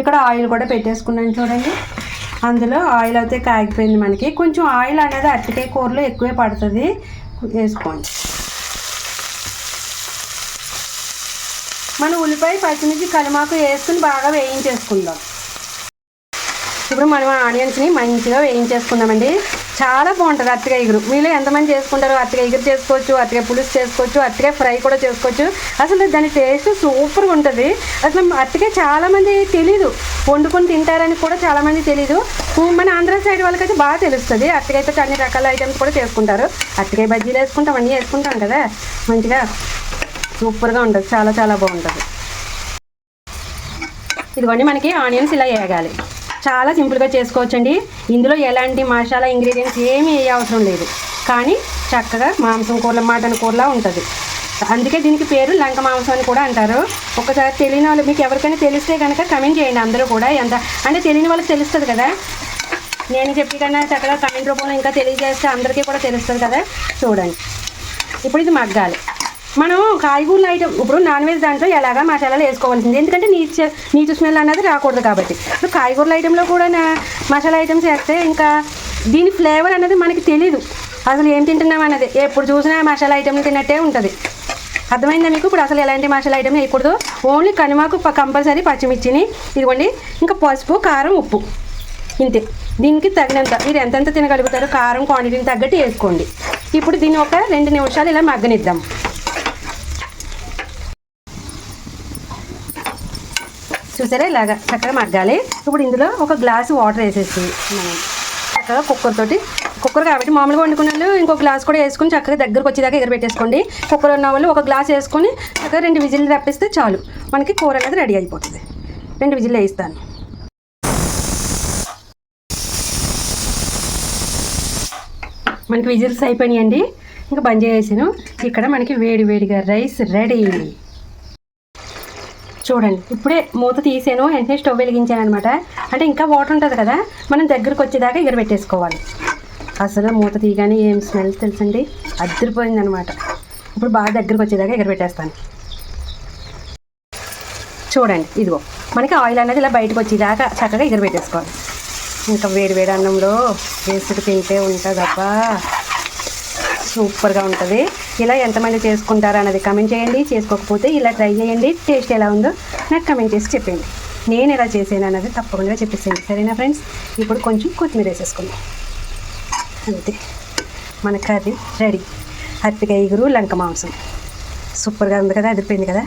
ఇక్కడ ఆయిల్ కూడా పెట్టేసుకున్నాను చూడండి. అందులో ఆయిల్ అయితే కాగిపోయింది మనకి. కొంచెం ఆయిల్ అనేది అరటికాయ కూరలో ఎక్కువే పడుతుంది. వేసుకోండి. మన ఉల్లిపాయ పచ్చిమిర్చి కలిమాకు వేసుకుని బాగా వేయించేసుకుందాం. ఇప్పుడు మనం ఆనియన్స్ని మంచిగా వేయించేసుకుందామండి. చాలా బాగుంటుంది అరటికాయ ఎగురు మీలో ఎంతమంది చేసుకుంటారో అత్తిగా ఎగురు చేసుకోవచ్చు అరటికాయ పులుసు చేసుకోవచ్చు అరటికాయ ఫ్రై కూడా చేసుకోవచ్చు. అసలు దాని టేస్ట్ సూపర్గా ఉంటుంది. అసలు అరటికాయ చాలామంది తెలీదు. వండుకొని తింటారని కూడా చాలామంది తెలీదు. మన ఆంధ్ర సైడ్ వాళ్ళకైతే బాగా తెలుస్తుంది. అరటికాయతో అన్ని రకాల ఐటమ్స్ కూడా చేసుకుంటారు. అరటికాయ బజ్జీలు వేసుకుంటాం అన్నీ వేసుకుంటాం కదా. మంచిగా సూపర్గా ఉంటుంది. చాలా చాలా బాగుంటుంది. ఇదిగోండి మనకి ఆనియన్స్ ఇలా వేగాలి. చాలా సింపుల్గా చేసుకోవచ్చండి. ఇందులో ఎలాంటి మసాలా ఇంగ్రీడియంట్స్ ఏమీ వేయ అవసరం లేదు. కానీ చక్కగా మాంసం కూరల మటన్ కూరలా ఉంటుంది. అందుకే దీనికి పేరు లంక మాంసం అని కూడా అంటారు. ఒకసారి తెలియని వాళ్ళు మీకు ఎవరికైనా తెలిస్తే కనుక కమెంట్ చేయండి అందరూ కూడా ఎంత. అంటే తెలియని వాళ్ళకి తెలుస్తుంది కదా. నేను చెప్పి కన్నా చక్కగా కమెంట్ రూపంలో ఇంకా తెలియజేస్తే అందరికీ కూడా తెలుస్తుంది కదా. చూడండి. ఇప్పుడు ఇది మగ్గాలి. మనం కాయగూరల ఐటమ్ ఇప్పుడు నాన్ వెజ్ దాంట్లో ఎలాగా మసాలాలు వేసుకోవాల్సింది. ఎందుకంటే నీచు నీచు స్మెల్ అనేది రాకూడదు కాబట్టి. ఇప్పుడు కాయగూరల ఐటెంలో కూడా నా- మసాలా ఐటమ్స్ వేస్తే ఇంకా దీని ఫ్లేవర్ అనేది మనకి తెలీదు. అసలు ఏం తింటున్నాం అన్నది. ఎప్పుడు చూసినా మసాలా ఐటెంలు తిన్నట్టే ఉంటుంది. అర్థమైందా మీకు ఇప్పుడు అసలు ఎలాంటి మసాలా ఐటమ్ వేయకూడదు. ఓన్లీ కనుమాకు కంపల్సరీ పచ్చిమిర్చిని ఇదిగోండి ఇంకా పసుపు కారం ఉప్పు. ఇంతే. దీనికి తగినంత. మీరు ఎంతెంత తినగలుగుతారో కారం క్వాంటిటీని తగ్గట్టు వేసుకోండి. ఇప్పుడు దీన్ని ఒక రెండు నిమిషాలు ఇలా మగ్గనిద్దాం. చూసారా? ఇలాగా చక్కగా మగ్గాలి. ఇప్పుడు ఇందులో ఒక గ్లాసు వాటర్ వేసేసి మనం చక్కగా కుక్కర్ తోటి కుక్కర్ కాబట్టి మామూలుగా వండుకున్నాళ్ళు ఇంకో గ్లాస్ కూడా వేసుకొని చక్కగా దగ్గరకు వచ్చేదాకా ఎగరబెట్టేసుకోండి. కుక్కర్ ఉన్న వాళ్ళు ఒక గ్లాస్ వేసుకొని చక్కగా రెండు విజిల్లు రప్పిస్తే చాలు. మనకి కూర అనేది రెడీ అయిపోతుంది. రెండు విజిల్లు వేయిస్తాను. మనకి విజిల్స్ అయిపోయినాయండి. ఇంకా బంద్ చేసేసాను. ఇక్కడ మనకి వేడి వేడిగా రైస్ రెడీ. చూడండి. ఇప్పుడే మూత తీసాను వెంటనే స్టవ్ వెలిగించాను అనమాట అంటే ఇంకా వాటర్ ఉంటుంది కదా మనం దగ్గరకు వచ్చేదాకా ఎగరబెట్టేసుకోవాలి. అసలు మూత తీయగానే ఏం స్మెల్ తెలుసండి? అద్దరిపోయింది అనమాట ఇప్పుడు బాగా దగ్గరకు వచ్చేదాకా ఎగరబెట్టేస్తాను. చూడండి ఇదిగో. మనకి ఆయిల్ అనేది ఇలా బయటకు వచ్చేదాకా చక్కగా ఎగరబెట్టేసుకోవాలి. ఇంకా వేడి వేడి అన్నంలో వేసుడు తింటే ఉంటుందబ్బా. సూపర్గా ఉంటుంది. ఇలా ఎంతమంది చేసుకుంటారు అన్నది కమెంట్ చేయండి. చేసుకోకపోతే ఇలా ట్రై చేయండి. టేస్ట్ ఎలా ఉందో నాకు కమెంట్ చేసి చెప్పండి. నేను ఎలా చేసాను అన్నది తప్పకుండా చెప్పేసేయండి. సరేనా ఫ్రెండ్స్ ఇప్పుడు కొంచెం కొత్తిమీర వేసేసుకుందాం. అంతే. మన కర్రీ రెడీ. అత్తిగా ఇగురు లంక మాంసం. సూపర్గా ఉంది కదా అదిరిపోయింది కదా?